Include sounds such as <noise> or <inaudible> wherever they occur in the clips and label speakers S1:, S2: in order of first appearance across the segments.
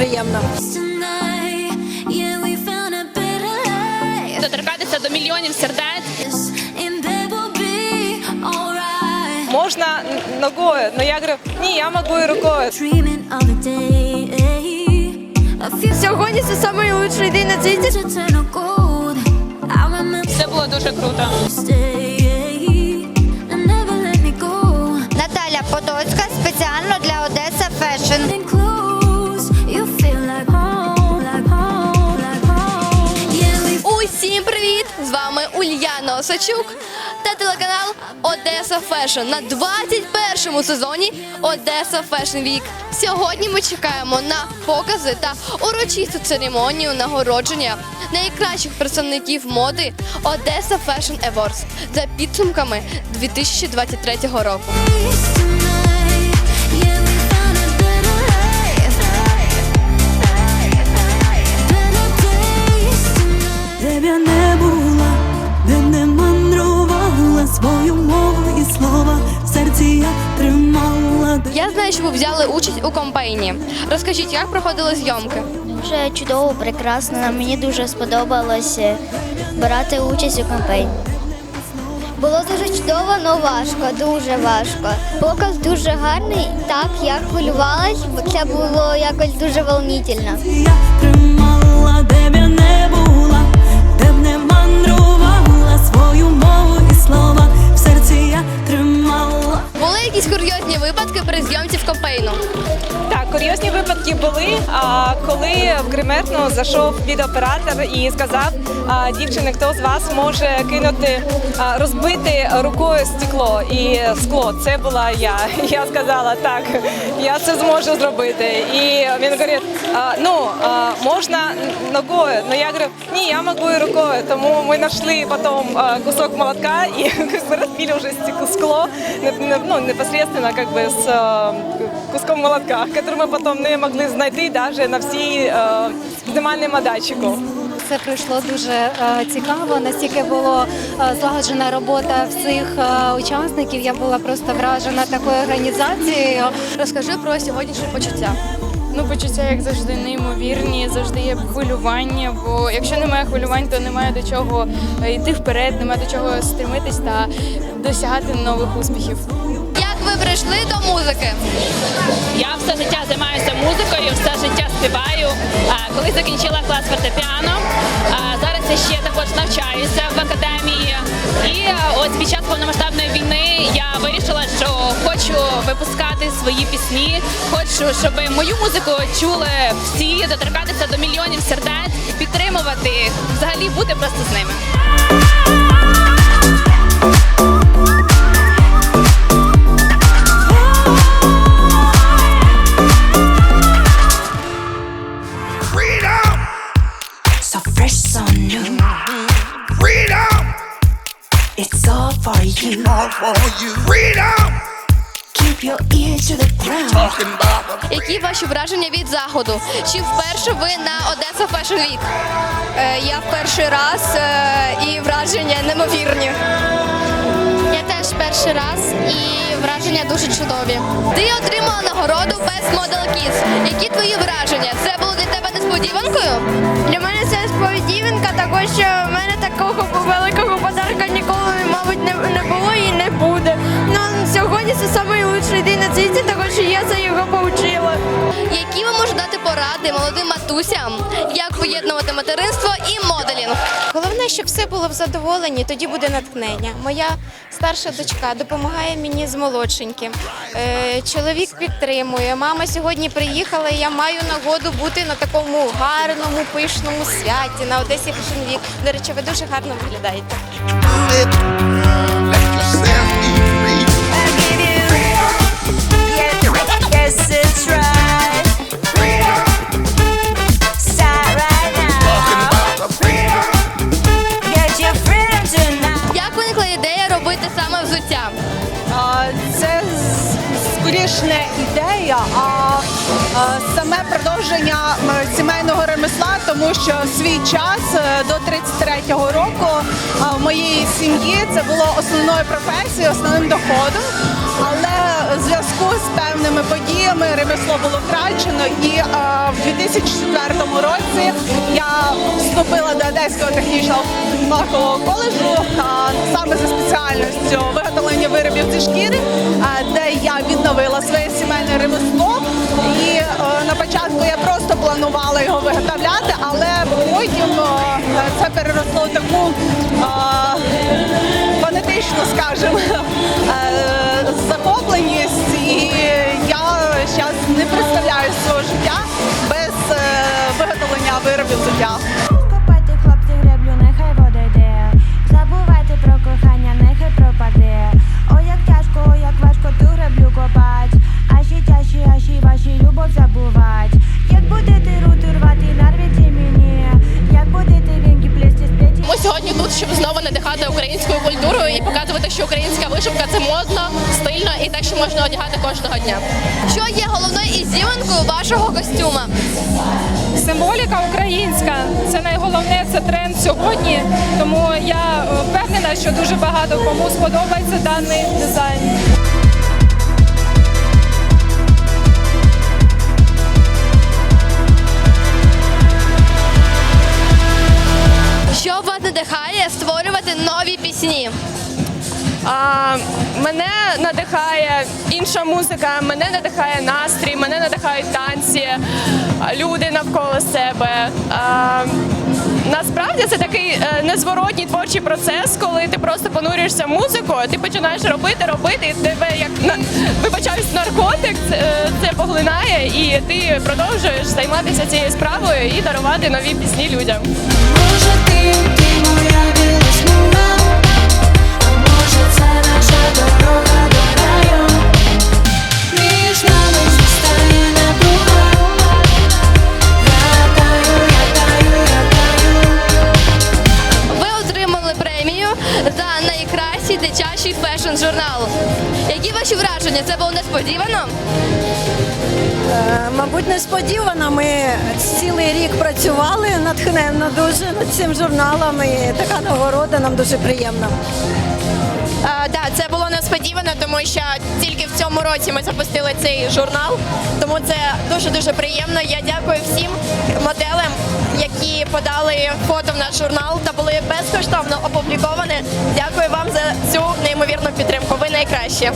S1: приємно.
S2: Tonight, yeah, we found a better life.
S3: доторкатися до мільйонів сердець.
S2: And there will be alright.
S4: Можна ногою, але я говорю, ні, я можу і рукою.
S1: Сьогодні це найкращий день на світі.
S3: Це було дуже круто.
S5: Наталя Потоцька спеціально для Одеса Фешн.
S6: З вами Ульяна Осачук та телеканал Одеса Фешн на 21-му сезоні Одеса Фешн Вік. Сьогодні ми чекаємо на покази та урочисту церемонію нагородження найкращих представників моди Одеса Fashion Awards за підсумками 2023 року.
S7: Б я не була, де б не мандрувала свою мову і слова в серці я тримала.
S6: Я знаю, що ви взяли участь у кампанії. Розкажіть, як проходили зйомки?
S5: Дуже чудово, прекрасно. Мені дуже сподобалось е, брати участь у кампанії. Було дуже чудово, але важко, дуже важко. Показ дуже гарний. Так, я хвилювалась, бо це було якось дуже волнительно.
S6: Були якісь курйозні випадки при зйомці в кампейну?
S4: Так, курйозні випадки були, а, коли в гримерну зайшов відеооператор і сказав, дівчини, хто з вас може кинути, розбити рукою стекло і скло. Це була я. <laughs> Я сказала, так, я це зможу зробити. І він говорить, ну можна ногою. Ну я говорю, ні, я можу і рукою. Тому ми знайшли потім кусок молотка і <laughs> розбили вже скло ну, непосредственно как бы з куском молотка, який ми потім не могли знайти навіть на всій знімальному датчику.
S8: Це пройшло дуже е, цікаво. Настільки була е, злагоджена робота всіх е, учасників. Я була просто вражена такою організацією.
S6: Розкажи про сьогоднішні почуття.
S9: Ну, почуття, як завжди, неймовірні, завжди є хвилювання, бо якщо немає хвилювань, то немає до чого йти вперед, немає до чого стремитись та досягати нових успіхів.
S6: Як ви прийшли до музики?
S3: Я все життя займаюся музикою, все життя співаю. Коли закінчила клас фортепіано, зараз я ще також навчаюся в академії. І ось під час повномасштабної війни я вирішила, що хочу випускати свої пісні, хочу, щоб мою музику чули всі, доторкатися до мільйонів сердець, підтримувати, взагалі бути просто з ними.
S7: For you.
S10: Freedom!
S7: Keep your ear to the ground.
S10: Talking about the
S6: Які ваші враження від заходу? Чи вперше ви на Одеса Fashion Week?
S1: Я в перший раз е, і враження неймовірні.
S6: Я теж перший раз і враження дуже чудові. Ти отримала нагороду Best Model Kids. Які твої враження? Це було для тебе несподіванкою?
S1: Для мене це сподіванка, також що в мене такого великого подарка ніколи, мабуть, не, не було буде. Ну сьогодні це найкращий день на світі, також я за його повчила.
S6: Які ви можете дати поради молодим матусям, як поєднувати материнство і моделінг?
S11: Головне, щоб все було в задоволенні, тоді буде натхнення. Моя старша дочка допомагає мені з молодшеньким. Е, чоловік підтримує. Мама сьогодні приїхала. і Я маю нагоду бути на такому гарному, пишному святі на Одесі Fashion Week. До речі, ви дуже гарно виглядаєте.
S4: Скоріш не ідея, а саме продовження сімейного ремесла, тому що свій час е, до 33-го року а, в моєї сім'ї це було основною професією, основним доходом.
S12: але в зв'язку з певними подіями ремесло було втрачено. І е, в 2004 році я вступила до Одеського технічного фахового коледжу саме за спеціальністю виготовлення виробів зі шкіри, де я відновила своє сімейне ремесло. І е, на початку я просто планувала його виготовляти, але потім е, це переросло в таку е, фанатичну, скажімо, захопленість. І я зараз не представляю свого життя без виготовлення виробів взуття.
S3: Даний дизайн.
S6: Що вас надихає створювати нові пісні?
S3: А, мене надихає інша музика, мене надихає настрій, мене надихають танці, люди навколо себе. А, насправді це такий е, незворотній творчий процес, коли ти просто понурюєшся музикою, ти починаєш робити, робити, і тебе як вибачаюсь, наркотик е, це поглинає, і ти продовжуєш займатися цією справою і дарувати нові пісні людям.
S7: Може ти,
S13: Мабуть, несподівано. Ми цілий рік працювали натхненно дуже над цим журналом. І така нагорода нам дуже приємна.
S1: Так, це було несподівано, тому що тільки в цьому році ми запустили цей журнал. Тому це дуже дуже приємно. Я дякую всім моделям, які подали фото в наш журнал та були безкоштовно опубліковані. Дякую вам за цю неймовірну підтримку. Ви найкращі.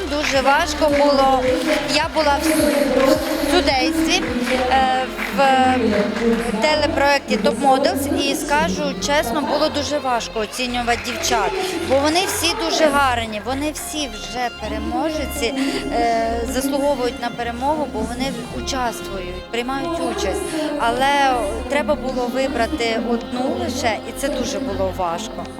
S5: Сезон дуже важко було. Я була в судействі е, в телепроєкті Top Models і скажу чесно, було дуже важко оцінювати дівчат, бо вони всі дуже гарні, вони всі вже переможці, е, заслуговують на перемогу, бо вони участвують, приймають участь. Але треба було вибрати одну лише, і це дуже було важко.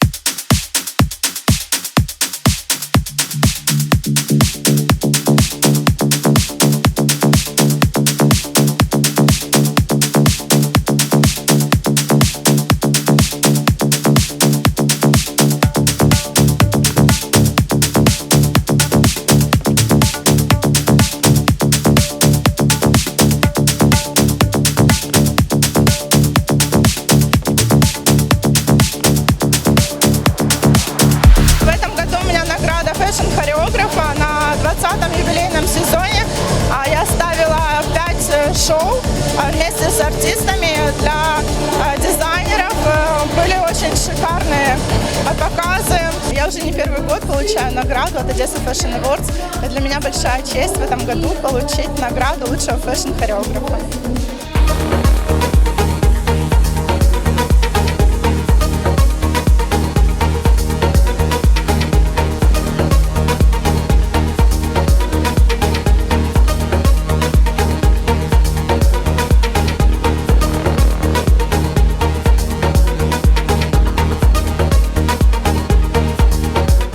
S14: Получить награду лучшего фэшн-хореографа.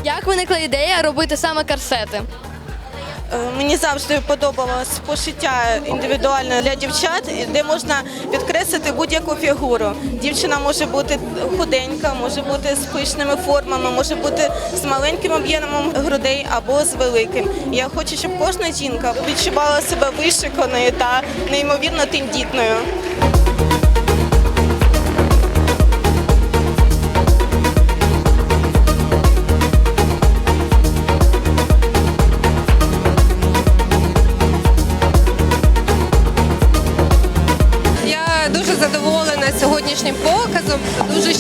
S6: Як виникла ідея робити саме корсети?
S15: Е, Мені завжди подобалось пошиття індивідуальне для дівчат, де можна підкреслити будь-яку фігуру. Дівчина може бути худенька, може бути з пишними формами, може бути з маленьким об'ємом грудей або з великим. Я хочу, щоб кожна жінка відчувала себе вишиканою та неймовірно тендітною.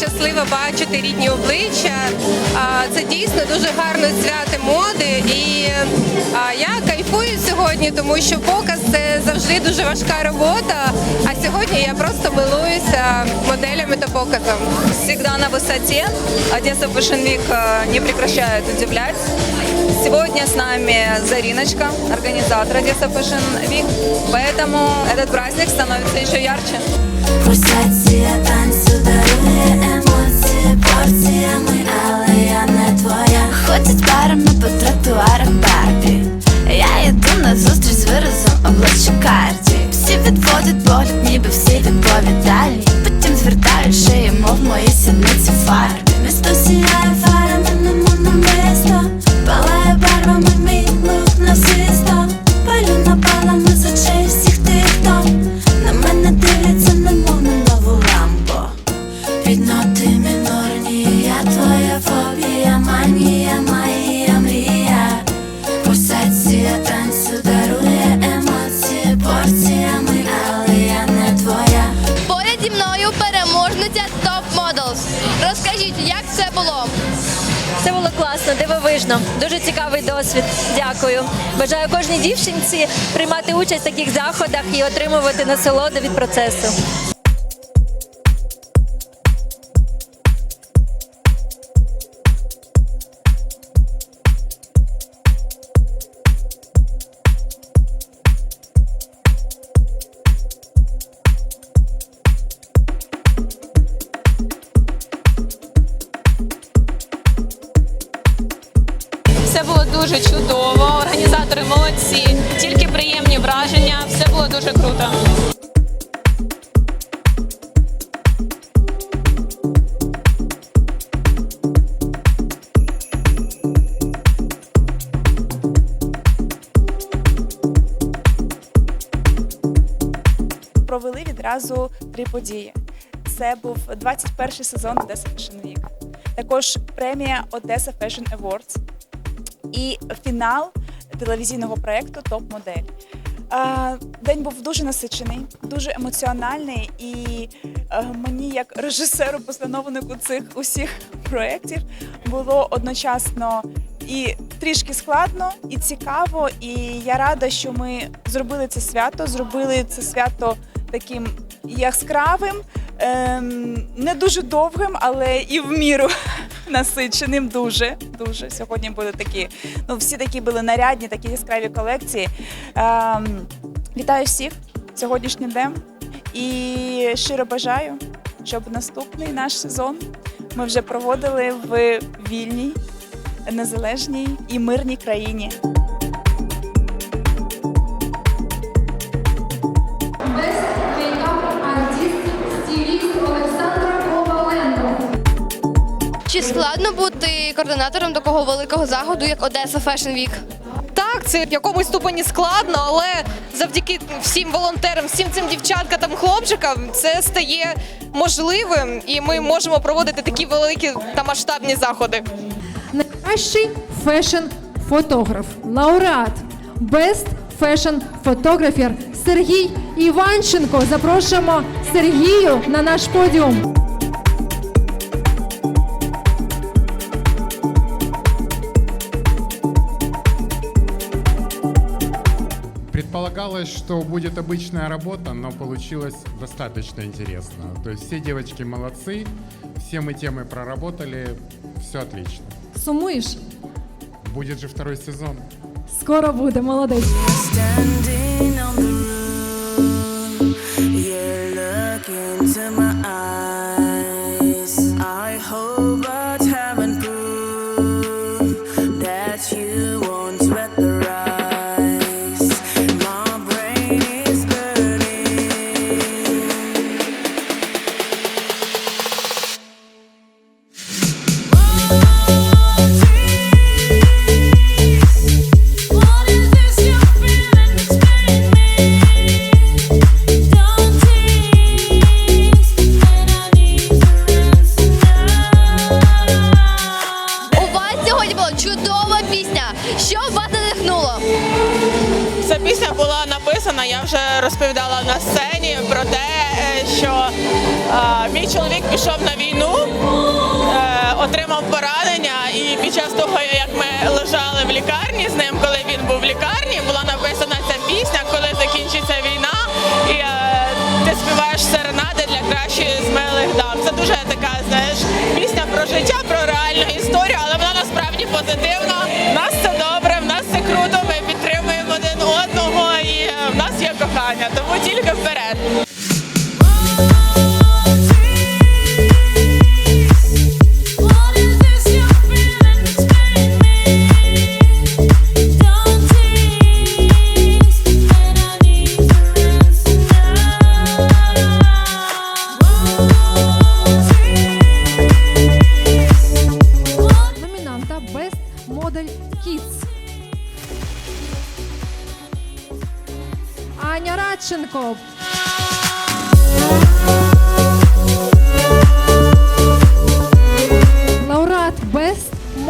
S16: щаслива бачити рідні обличчя. А, Це дійсно дуже гарне свято моди. І а, я кайфую сьогодні, тому що показ це завжди дуже важка робота. А сьогодні я просто милуюся моделями та показом.
S4: всегда на высоте. Одесса Fashion Week э, не прекращает удивлять. Сегодня с нами Зариночка, организатор Одесса Fashion Week. Поэтому этот праздник становится еще ярче.
S17: Пульсація танцю дарує емоції, порціями, але я не твоя. Ходять парами по тротуарах Барбі. Я йду на зустріч з виразом обличчя карті. Всі відводять погляд, ніби всі відповідальні. Потім звертають шиї, мов мої сідниці фарбі. Місто сіяє фарами,
S3: Бажаю кожній дівчинці приймати участь в таких заходах і отримувати насолоду від процесу.
S14: Провели відразу три події. Це був 21 сезон Одеса Fashion Week. Також премія Одеса Fashion Awards і фінал телевізійного проєкту Топ Модель. Е, День був дуже насичений, дуже емоціональний, і е, мені, як режисеру, постановнику цих усіх проєктів, було одночасно і трішки складно, і цікаво. І я рада, що ми зробили це свято, зробили це свято таким яскравим, ем, не дуже довгим, але і в міру <laughs> насиченим. Дуже дуже. Сьогодні були такі. Ну, всі такі були нарядні, такі яскраві колекції. Ем, вітаю всіх сьогоднішнім днем і щиро бажаю, щоб наступний наш сезон ми вже проводили в вільній, незалежній і мирній країні.
S6: Чи складно бути координатором такого великого заходу, як Одеса Fashion Week?
S16: Так, це в якомусь ступені складно, але завдяки всім волонтерам, всім цим дівчаткам хлопчикам це стає можливим, і ми можемо проводити такі великі та масштабні заходи.
S8: Найкращий фешн-фотограф, лауреат Best Fashion Photographer Сергій Іванченко. Запрошуємо Сергію на наш подіум.
S18: Предполагалось, что будет обычная работа, но получилось достаточно интересно. То есть все девочки молодцы, все мы темы проработали, все отлично.
S19: Сумуєш?
S18: Будет же второй сезон.
S19: Скоро буде, молодець.
S3: Standing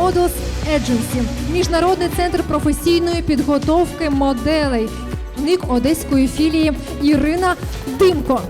S19: Models Agency. Міжнародний центр професійної підготовки моделей. Ник одеської філії Ірина Димко.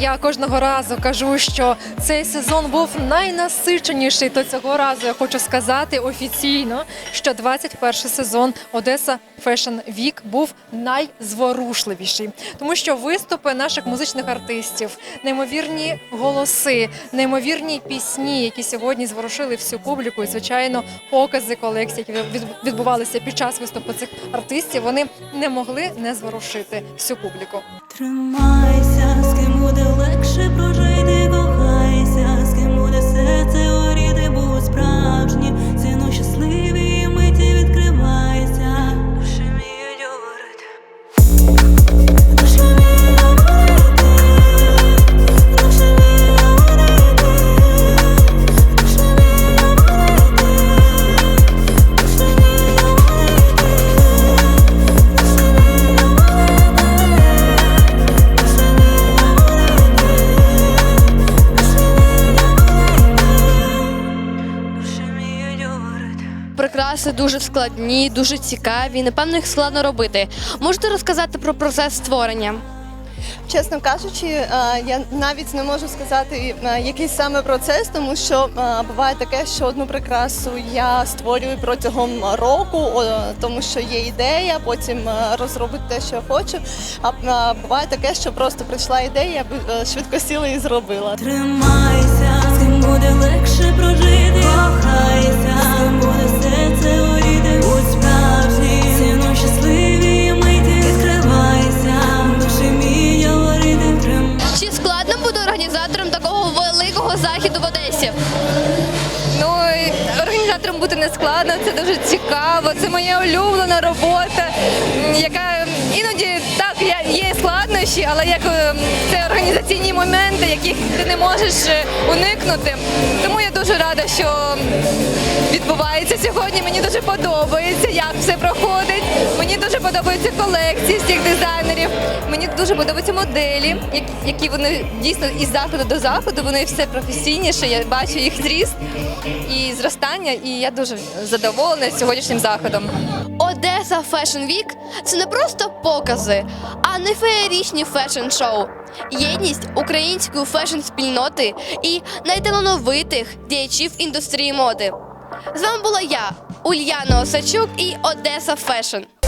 S8: Я кожного разу кажу, що цей сезон був найнасиченіший, то цього разу я хочу сказати офіційно, що 21 сезон Одеса Fashion Week був найзворушливіший, тому що виступи наших музичних артистів, неймовірні голоси, неймовірні пісні, які сьогодні зворушили всю публіку, і звичайно, покази колекцій, які відбувалися під час виступу цих артистів, вони не могли не зворушити всю публіку.
S3: Тримайся, буде легше прожити,
S6: Прикраси дуже складні, дуже цікаві. Напевно, їх складно робити. Можете розказати про процес створення?
S20: Чесно кажучи, е, я навіть не можу сказати, е, який саме процес, тому що е, буває таке, що одну прикрасу я створюю протягом року, тому що є ідея, потім розробити те, що я хочу. А буває таке, що просто прийшла ідея, я б, швидко сіла і зробила.
S3: Тримайся, з ким буде легше прожити, кохайся, з ким буде
S6: заходу в Одесі?
S21: Ну, організатором бути не складно, це дуже цікаво. Це моя улюблена робота, яка іноді так є складнощі, але як е, це організаційні моменти, яких ти не можеш е, уникнути. Тому я дуже рада, що відбувається сьогодні. Мені дуже подобається, як все проходить. Мені дуже подобаються колекції всіх дизайнерів. Мені дуже подобаються моделі, які вони дійсно із заходу до заходу. Вони все професійніше. Я бачу їх зріст і зростання, і я дуже задоволена сьогоднішнім заходом.
S6: Одеса Fashion Week – це не просто покази, а не феєрічні фешн-шоу. Єдність української фешн-спільноти і найталановитих діячів індустрії моди. З вами була я, Ульяна Осачук і Одеса Фешн.